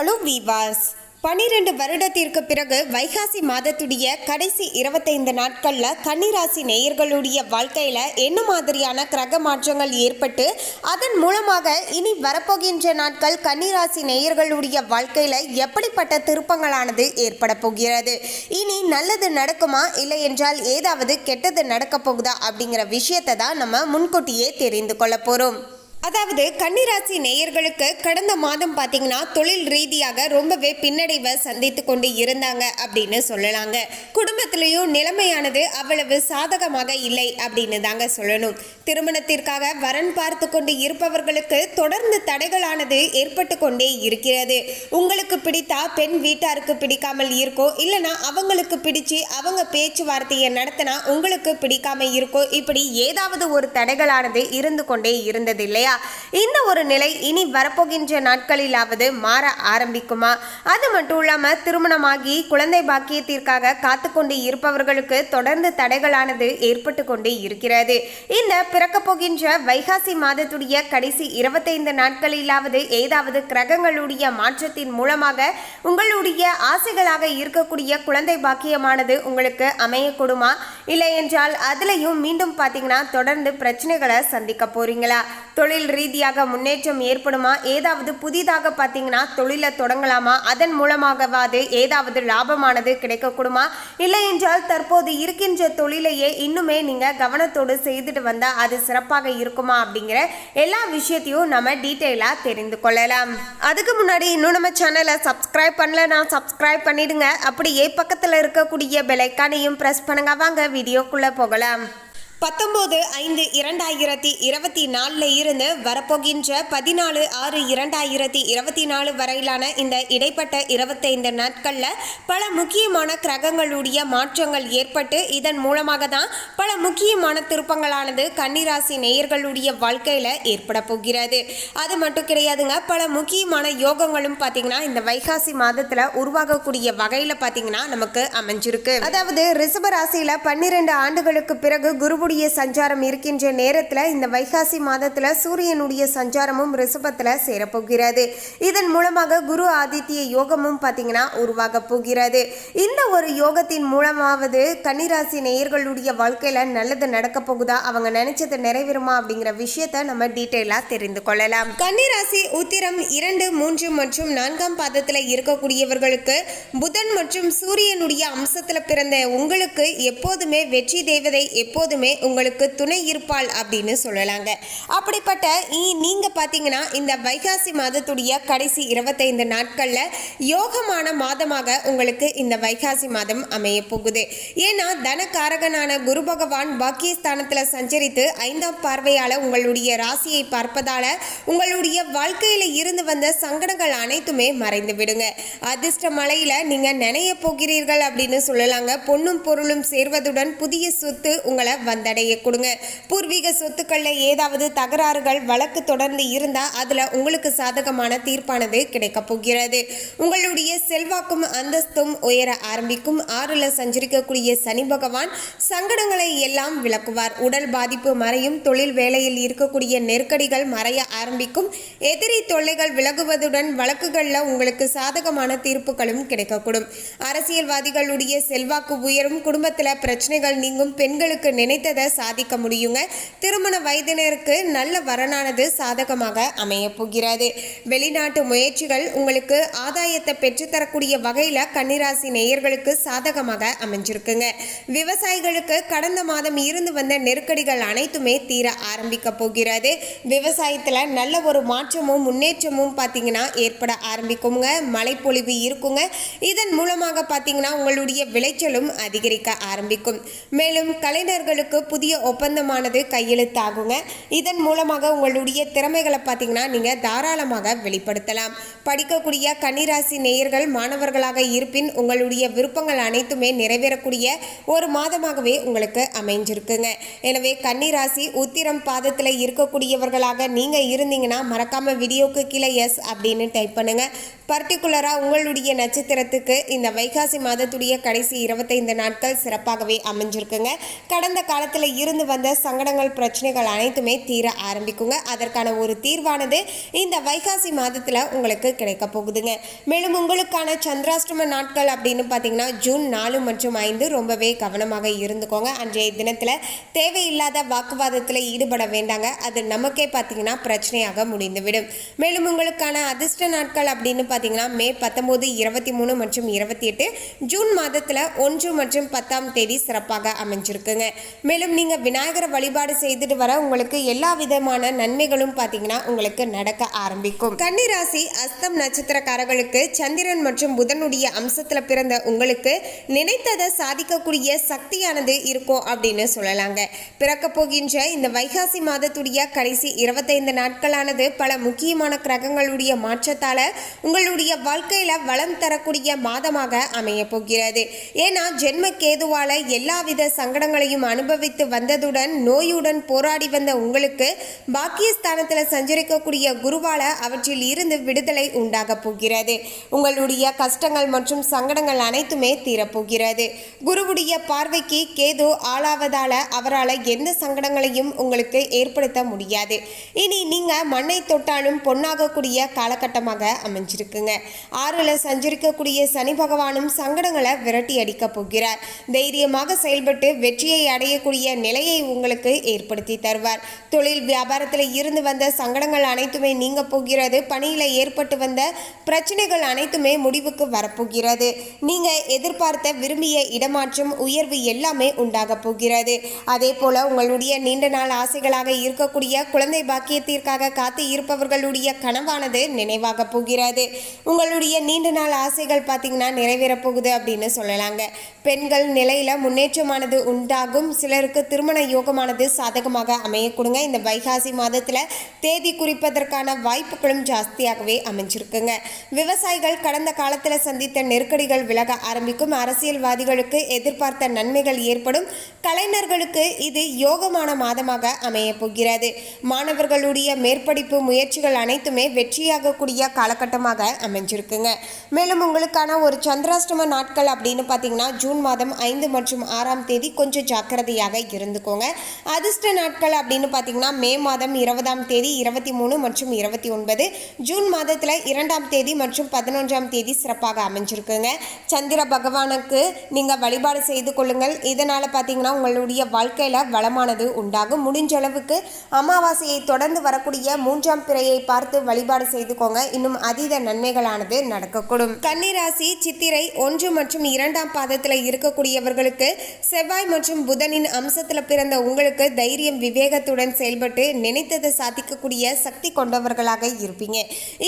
Hello விவாஸ். பனிரெண்டு வருடத்திற்கு பிறகு வைகாசி மாதத்துடைய கடைசி இருபத்தைந்து நாட்களில் கன்னிராசி நேயர்களுடைய வாழ்க்கையில் என்ன மாதிரியான கிரக மாற்றங்கள் ஏற்பட்டு அதன் மூலமாக இனி வரப்போகின்ற நாட்கள் கன்னிராசி நேயர்களுடைய வாழ்க்கையில் எப்படிப்பட்ட திருப்பங்களானது ஏற்பட போகிறது? இனி நல்லது நடக்குமா? இல்லை என்றால் ஏதாவது கெட்டது நடக்க போகுதா? அப்படிங்கிற விஷயத்தை தான் நம்ம முன்கூட்டியே தெரிந்து கொள்ள போகிறோம் அதாவது கன்னிராசி நேயர்களுக்கு கடந்த மாதம் பார்த்தீங்கன்னா தொழில் ரீதியாக ரொம்பவே பின்னடைவை சந்தித்து கொண்டு இருந்தாங்க அப்படின்னு சொல்லலாங்க. குடும்பத்திலையும் நிலைமையானது அவ்வளவு சாதகமாக இல்லை அப்படின்னு தாங்க சொல்லணும். திருமணத்திற்காக வரன் பார்த்து கொண்டு இருப்பவர்களுக்கு தொடர்ந்து தடைகளானது ஏற்பட்டு கொண்டே இருக்கிறது. உங்களுக்கு பிடித்தா பெண் வீட்டாருக்கு பிடிக்காமல் இருக்கோ இல்லைனா அவங்களுக்கு பிடிச்சு அவங்க பேச்சுவார்த்தையை நடத்தினா உங்களுக்கு பிடிக்காம இருக்கோ இப்படி ஏதாவது ஒரு தடைகளானது இருந்து கொண்டே இருந்தது இல்லையா? இந்த ஒரு நிலை இனி வரப்போகின்ற நாட்களிலாவது மாற ஆரம்பிக்குமா? அது மட்டும் இல்லாம திருமணமாகி குழந்தை பாக்கியத்திற்காக காத்து கொண்டு இருப்பவர்களுக்கு தொடர்ந்து தடைகளானது ஏற்பட்டு கொண்டே இருக்கிறது. இந்த பிறக்க போகின்ற வைகாசி மாதத்துடைய கடைசி இருபத்தைந்து நாட்களிலாவது ஏதாவது கிரகங்களுடைய மாற்றத்தின் மூலமாக உங்களுடைய ஆசைகளாக இருக்கக்கூடிய குழந்தை பாக்கியமானது உங்களுக்கு அமையக்கூடுமா? இல்லை என்றால் அதுலேயும் மீண்டும் பார்த்தீங்கன்னா தொடர்ந்து பிரச்சனைகளை சந்திக்க போறீங்களா? தொழில் ரீதியாக முன்னேற்றம் ஏற்படுமா? ஏதாவது புதிதாக பார்த்தீங்கன்னா தொழிலை தொடங்கலாமா? அதன் மூலமாகவாது ஏதாவது லாபமானது கிடைக்கக்கூடுமா? இல்லை என்றால் தற்போது இருக்கின்ற தொழிலையே இன்னுமே நீங்கள் கவனத்தோடு செய்துட்டு வந்தால் அது சிறப்பாக இருக்குமா அப்படிங்கிற எல்லா விஷயத்தையும் நம்ம டீட்டெயிலாக தெரிந்து கொள்ளலாம். அதுக்கு முன்னாடி இன்னும் நம்ம சேனலை சப்ஸ்கிரைப் பண்ணலன்னா சப்ஸ்கிரைப் பண்ணிடுங்க. அப்படியே பக்கத்தில் இருக்கக்கூடிய பெலைக்கானையும் ப்ரெஸ் பண்ணுங்க. வாங்க வீடியோக்குள்ளே போகலாம். பத்தொம்போது ஐந்து இரண்டாயிரத்தி இருபத்தி நாலில் இருந்து வரப்போகின்ற பதினாலு ஆறு இரண்டாயிரத்தி இருபத்தி நாலு வரையிலான இந்த இடைப்பட்ட இருபத்தைந்து நாட்களில் பல முக்கியமான கிரகங்களுடைய மாற்றங்கள் ஏற்பட்டு இதன் மூலமாக தான் பல முக்கியமான திருப்பங்களானது கன்னிராசி நேயர்களுடைய வாழ்க்கையில் ஏற்பட போகிறது. அது மட்டும் கிடையாதுங்க பல முக்கியமான யோகங்களும் பார்த்தீங்கன்னா இந்த வைகாசி மாதத்தில் உருவாகக்கூடிய வகையில் பார்த்தீங்கன்னா நமக்கு அமைஞ்சிருக்கு. அதாவது ரிஷப ராசியில் பன்னிரெண்டு ஆண்டுகளுக்கு பிறகு குருவுடைய சஞ்சாரம் இருக்கின்ற நேரத்தில் இந்த வைகாசி மாதத்தில் சூரியனுடைய சஞ்சாரமும் ரிஷபத்தில் சேரப்போகிறது. இதன் மூலமாக குரு ஆதித்ய யோகமும் பார்த்தீங்கன்னா உருவாக போகிறது. இந்த ஒரு யோகத்தின் மூலமாவது கன்னிராசி நேயர்களுடைய வாழ்க்கையில் நல்லது நடக்க போகுதா? அவங்க நினைச்சது நிறைவேறுமா? அப்படிங்கிற விஷயத்தை நம்ம டீட்டெயிலாக தெரிந்து கொள்ளலாம். கன்னிராசி உத்திரம் இரண்டு மூன்று மற்றும் நான்காம் பாதத்தில் இருக்கக்கூடியவர்களுக்கு புதன் மற்றும் சூரியனுடைய அம்சத்தில் பிறந்த உங்களுக்கு எப்போதுமே வெற்றி தேவதை எப்போதுமே உங்களுக்கு துணை இருப்பாள் அப்படின்னு சொல்லலாங்க. அப்படிப்பட்ட இ- நீங்க பார்த்தீங்கன்னா இந்த வைகாசி மாதத்துடைய கடைசி இருபத்தைந்து நாட்கள்ல யோகமான மாதமாக உங்களுக்கு இந்த வைகாசி மாதம் அமைய போகுது. ஏன்னா தனகாரகனான குரு பகவான் பாக்கியஸ்தானத்துல சஞ்சரித்து ஐந்தாம் பார்வையால உங்களுடைய ராசியை பார்ப்பதால உங்களுடைய வாழ்க்கையில இருந்து வந்த சங்கடங்கள் அனைத்துமே மறைந்து விடுங்க. அதிர்ஷ்ட மலையில நீங்க நினைய போகிறீர்கள் அப்படின்னு சொல்லலாங்க. பொண்ணும் பொருளும் சேர்வதுடன் புதிய சொத்து உங்களை தடையை கொடுங்க. பூர்வீக சொத்துக்களில் ஏதாவது தகராறுகள் வழக்கு தொடர்ந்து இருந்தால் அதில் உங்களுக்கு சாதகமான தீர்ப்பானது கிடைக்கப் போகிறது. உங்களுடைய செல்வாக்கும் அந்தஸ்தும் உயர ஆரம்பிக்கும். ஆறுல சஞ்சரிக்கக்கூடிய சனி பகவான் சங்கடங்களை எல்லாம் விளக்குவார். உடல் பாதிப்பு மறையும் தொழில் வேலையில் இருக்கக்கூடிய நெருக்கடிகள் மறைய ஆரம்பிக்கும். எதிரி தொல்லைகள் விலகுவதுடன் வழக்குகளில் உங்களுக்கு சாதகமான தீர்ப்புகளும் கிடைக்கக்கூடும் அரசியல்வாதிகளுடைய செல்வாக்கு உயரும். குடும்பத்தில் பிரச்சனைகள் நீங்கும். பெண்களுக்கு நினைத்ததை சாதிக்க முடியுங்க. திருமண வயதினருக்கு நல்ல வரனானது சாதகமாக அமைய போகிறது. வெளிநாட்டு முயற்சிகள் உங்களுக்கு ஆதாயத்தை பெற்றுத்தரக்கூடிய வகையில் கன்னிராசி நேயர்களுக்கு சாதகமாக அமைஞ்சிருக்குங்க. விவசாயிகளுக்கு கடந்த மாதம் இருந்து வந்த நெருக்கடிகள் அனைத்துமே தீர ஆரம்பிக்க போகிறது. விவசாயத்தில் நல்ல ஒரு மாற்றமும் முன்னேற்றமும் பார்த்தீங்கன்னா ஏற்பட ஆரம்பிக்குங்க. மழைப்பொழிவு இருக்குங்க. இதன் மூலமாக பார்த்தீங்கன்னா உங்களுடைய விளைச்சலும் அதிகரிக்க ஆரம்பிக்கும். மேலும் கலைஞர்களுக்கு புதிய ஒப்பந்தமானது கையெழுத்தாகுங்க. இதன் மூலமாக உங்களுடைய திறமைகளை பார்த்தீங்கன்னா நீங்கள் தாராளமாக வெளிப்படுத்தலாம். படிக்கக்கூடிய கன்னிராசி நேயர்கள் மாணவர்களாக இருப்பின் உங்களுடைய விருப்பங்கள் அனைத்துமே நிறைவேறக்கூடிய ஒரு மாதமாகவே உங்களுக்கு அமைஞ்சிருக்குங்க. எனவே கன்னிராசி உத்திரம் பாதத்தில் இருக்கக்கூடியவர்களாக நீங்கள் இருந்தீங்கன்னா மறக்காம வீடியோக்கு கீழே எஸ் அப்படின்னு டைப் பண்ணுங்க. பர்டிகுலராக உங்களுடைய நட்சத்திரத்துக்கு இந்த வைகாசி மாதத்துடைய கடைசி இருபத்தைந்து நாட்கள் சிறப்பாகவே அமைஞ்சிருக்குங்க. கடந்த காலத்தில் காலத்தில் இருந்து வந்த சங்கடங்கள் பிரச்சனைகள் அனைத்துமே தீர ஆரம்பிக்குங்க. அதற்கான ஒரு தீர்வானது இந்த வைகாசி மாதத்தில் உங்களுக்கு கிடைக்க போகுதுங்க. மேலும் உங்களுக்கான சந்திராஷ்டம நாட்கள் அப்படின்னு பார்த்தீங்கன்னா ஜூன் நாலு மற்றும் ஐந்து ரொம்பவே கவனமாக இருந்துக்கோங்க. அன்றைய தினத்தில் தேவையில்லாத வாக்குவாதத்தில் ஈடுபட வேண்டாங்க. அது நமக்கே பார்த்தீங்கன்னா பிரச்சனையாக முடிந்துவிடும். மேலும் உங்களுக்கான அதிர்ஷ்ட நாட்கள் அப்படின்னு பார்த்தீங்கன்னா மே பத்தொம்போது இருபத்தி மூணு மற்றும் இருபத்தி எட்டு ஜூன் மாதத்தில் ஒன்று மற்றும் பத்தாம் தேதி சிறப்பாக அமைஞ்சிருக்குங்க. மேலும் நீங்கள் விநாயகரை வழிபாடு செய்துட்டு வர உங்களுக்கு எல்லா விதமான நன்மைகளும் பார்த்தீங்கன்னா உங்களுக்கு நடக்க ஆரம்பிக்கும். கன்னிராசி அஸ்தம் நட்சத்திரக்காரர்களுக்கு சந்திரன் மற்றும் புதனுடைய அம்சத்தில் பிறந்த உங்களுக்கு நினைத்ததை சாதிக்கக்கூடிய சக்தியானது இருக்கும் அப்படின்னு சொல்லலாங்க. பிறக்க போகின்ற இந்த வைகாசி மாதத்துடைய கடைசி இருபத்தைந்து நாட்களானது பல முக்கியமான கிரகங்களுடைய மாற்றத்தால உங்களுடைய வாழ்க்கையில வளம் தரக்கூடிய மாதமாக அமைய போகிறது. ஏன்னா ஜென்ம கேதுவால எல்லாவித சங்கடங்களையும் அனுபவி அனுபவித்து வந்ததுடன் நோயுடன் போராடி வந்த உங்களுக்கு பாக்கியஸ்தானத்தில் சஞ்சரிக்கக்கூடிய குருவால அவற்றில் இருந்து விடுதலை உண்டாக போகிறது. உங்களுடைய கஷ்டங்கள் மற்றும் சங்கடங்கள் அனைத்துமே தீரப்போகிறது. குருவுடைய பார்வைக்கு கேது ஆளாவதால அவரால் எந்த சங்கடங்களையும் உங்களுக்கு ஏற்படுத்த முடியாது. இனி நீங்க மண்ணை தொட்டாலும் பொன்னாகக்கூடிய காலகட்டமாக அமைஞ்சிருக்குங்க. ஆறுல சஞ்சரிக்கக்கூடிய சனி பகவானும் சங்கடங்களை விரட்டி அடிக்க போகிறார். தைரியமாக செயல்பட்டு வெற்றியை அடையக்கூடிய நிலையை உங்களுக்கு ஏற்படுத்தி தருவார். தொழில் வியாபாரத்தில் இருந்து வந்த சங்கடங்கள் அனைத்துமே நீங்க போகிறது. பணியில் ஏற்பட்டு வந்த பிரச்சனைகள் அனைத்துமே முடிவுக்கு வரப்போகிறது. நீங்க எதிர்பார்த்த விரும்பிய இடமாற்றம் உயர்வு எல்லாமே உண்டாக போகிறது. அதே போல உங்களுடைய நீண்ட நாள் ஆசைகளாக இருக்கக்கூடிய குழந்தை பாக்கியத்திற்காக காத்து இருப்பவர்களுடைய கனவானது நினைவாக போகிறது. உங்களுடைய நீண்ட நாள் ஆசைகள் பார்த்தீங்கன்னா நிறைவேறப் போகுது அப்படின்னு சொல்லலாங்க. பெண்கள் நிலையில முன்னேற்றமானது உண்டாகும். சிலருக்கு திருமண யோகமானது சாதகமாக அமைய கொடுங்க. இந்த வைகாசி மாதத்துல தேதி குறிப்பதற்கான வாய்ப்புகளும் ஜாஸ்தியாகவே அமைஞ்சிருக்குங்க. விவசாயிகள் கடந்த காலத்துல சந்தித்த நெருக்கடிகள் விலக ஆரம்பிக்கும். அரசியல்வாதிகளுக்கு எதிர்பார்த்த நன்மைகள் ஏற்படும். கலைஞர்களுக்கு இது யோகமான மாதமாக அமைய போகிறது. மாணவர்களுடைய மேற்படிப்பு முயற்சிகள் அனைத்துமே வெற்றியாகக்கூடிய காலகட்டமாக அமைஞ்சிருக்குங்க. மேலும் உங்களுக்கான ஒரு சந்திராஷ்டம நாட்கள் அப்படின்னு பார்த்தீங்கன்னா ஜூன் மாதம் ஐந்து மற்றும் ஆறாம் தேதி கொஞ்சம் ஜாக்கிரதையாக இருந்துக்கோங்க. அதிர்ஷ்ட நாட்கள் அப்படின்னு பார்த்தீங்கன்னா மே மாதம் இருபதாம் தேதி இருபத்தி மூணு மற்றும் இருபத்தி ஒன்பது. ஜூன் மாதத்தில் இரண்டாம் தேதி மற்றும் பதினொன்றாம் தேதி சிறப்பாக அமைஞ்சிருக்குங்க. சந்திர பகவானுக்கு நீங்கள் வழிபாடு செய்து கொள்ளுங்கள். இதனால் பார்த்தீங்கன்னா உங்களுடைய வாழ்க்கையில் வளமானது உண்டாகும். முடிஞ்ச அளவுக்கு அமாவாசையை தொடர்ந்து வரக்கூடிய மூன்றாம் பிறையை பார்த்து வழிபாடு செய்துக்கோங்க. இன்னும் அதீத நன்மைகளானது நடக்கக்கூடும். கன்னிராசி சித்திரை ஒன்று மற்றும் இரண்டாம் பாதத்தில் இருக்கக்கூடியவர்களுக்கு செவ்வாய் மற்றும் புதனின் அம்சத்தில் பிறந்த உங்களுக்கு தைரியம் விவேகத்துடன் செயல்பட்டு நினைத்ததை சாதிக்கக்கூடிய சக்தி கொண்டவர்களாக இருப்பீங்க.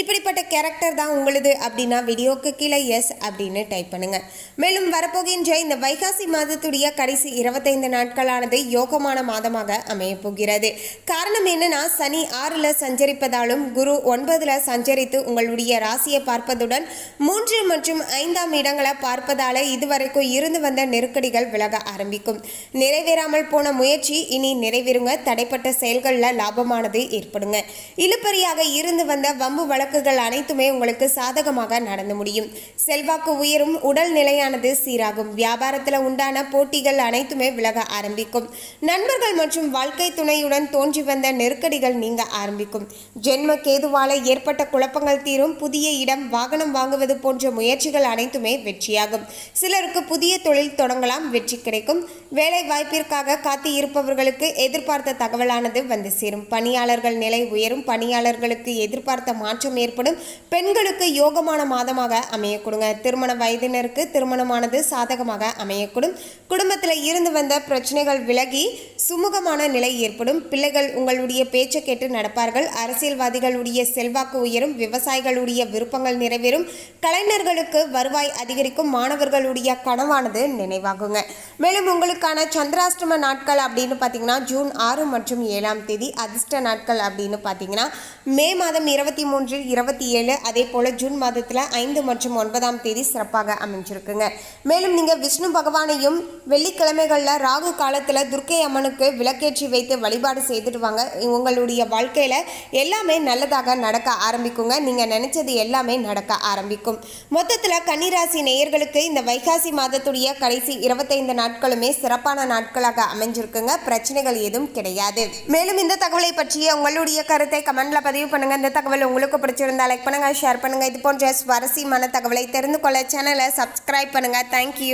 இப்படிப்பட்ட கேரக்டர் தான் உங்களது அப்படின்னா வீடியோக்கு கீழே எஸ் அப்படின்னு டைப் பண்ணுங்க. மேலும் வரப்போகின்ற இந்த வைகாசி மாதத்துடைய கடைசி இருபத்தைந்து நாட்களானது யோகமான மாதமாக அமைய போகிறது. காரணம் என்னன்னா சனி ஆறுல சஞ்சரிப்பதாலும் குரு ஒன்பதுல சஞ்சரித்து உங்களுடைய ராசியை பார்ப்பதுடன் மூன்று மற்றும் ஐந்தாம் இடங்களை பார்ப்பதால இதுவரைக்கும் இருந்து வந்த நெருக்கடிகள் விலக ஆரம்பிக்கும். நிறைவேற நிறைவேறாமல் போன முயற்சி இனி நிறைவேறுங்க. தடைப்பட்ட செயல்களில் லாபமானது ஏற்படுங்க. இழுப்பறியாக இருந்து வந்த வம்பு வழக்குகள் அனைத்துமே உங்களுக்கு சாதகமாக நடந்து முடியும். செல்வாக்கு உயரும் உடல் நிலையானது சீராகும். வியாபாரத்தில் உண்டான போட்டிகள் அனைத்துமே விலக ஆரம்பிக்கும். நண்பர்கள் மற்றும் வாழ்க்கை துணையுடன் தோன்றி வந்த நெருக்கடிகள் நீங்க ஆரம்பிக்கும். ஜென்ம கேதுவால ஏற்பட்ட குழப்பங்கள் தீரும். புதிய இடம் வாகனம் வாங்குவது போன்ற முயற்சிகள் அனைத்துமே வெற்றியாகும். சிலருக்கு புதிய தொழில் தொடங்கலாம் வெற்றி கிடைக்கும். வேலை வாய்ப்பிற்கு வாய்ப்பிற்காக காத்து இருப்பவர்களுக்கு எதிர்பார்த்த தகவலானது வந்து சேரும். பணியாளர்கள் நிலை உயரும். பணியாளர்களுக்கு எதிர்பார்த்த மாற்றம் ஏற்படும். பெண்களுக்கு யோகமான மாதமாக அமையக்கூடுங்க. திருமண வயதினருக்கு திருமணமானது சாதகமாக அமையக்கூடும். குடும்பத்தில் இருந்து வந்த பிரச்சனைகள் விலகி சுமூகமான நிலை ஏற்படும். பிள்ளைகள் உங்களுடைய பேச்சை கேட்டு நடப்பார்கள். அரசியல்வாதிகளுடைய செல்வாக்கு உயரும். விவசாயிகளுடைய விருப்பங்கள் நிறைவேறும். கலைஞர்களுக்கு வருவாய் அதிகரிக்கும். மாணவர்களுடைய கனவானது நினைவாகுங்க. மேலும் உங்களுக்கான அதிர்ஷ்டம நாட்கள் அப்படின்னு பார்த்தீங்கன்னா ஜூன் ஆறு மற்றும் ஏழாம் தேதி அதிர்ஷ்ட நாட்கள் அப்படின்னு பார்த்தீங்கன்னா மே மாதம் இருபத்தி மூன்று இருபத்தி ஏழு அதே போல் ஜூன் மாதத்தில் ஐந்து மற்றும் ஒன்பதாம் தேதி சிறப்பாக அமைஞ்சிருக்குங்க. மேலும் நீங்கள் விஷ்ணு பகவானையும் வெள்ளிக்கிழமைகளில் ராகு காலத்தில் துர்க்கை அம்மனுக்கு விளக்கேற்றி வைத்து வழிபாடு செய்துட்டு வாங்க. உங்களுடைய வாழ்க்கையில் எல்லாமே நல்லதாக நடக்க ஆரம்பிக்குங்க. நீங்கள் நினச்சது எல்லாமே நடக்க ஆரம்பிக்கும். மொத்தத்தில் கன்னிராசி நேயர்களுக்கு இந்த வைகாசி மாதத்துடைய கடைசி இருபத்தைந்து நாட்களுமே சிறப்பான நாட்களாக அமைஞ்சிருக்குங்க. பிரச்சனைகள் எதுவும் கிடையாது. மேலும் இந்த தகவலை பற்றிய உங்களுடைய கருத்தை கமெண்ட்ல பதிவு பண்ணுங்க. இந்த தகவல் உங்களுக்கு பிடிச்சிருந்தா லைக் பண்ணுங்க ஷேர் பண்ணுங்க. இது போன்ற சுவாரஸ்யமான தகவலை தெரிந்து கொள்ள சேனலை சப்ஸ்கிரைப் பண்ணுங்க. தேங்க்யூ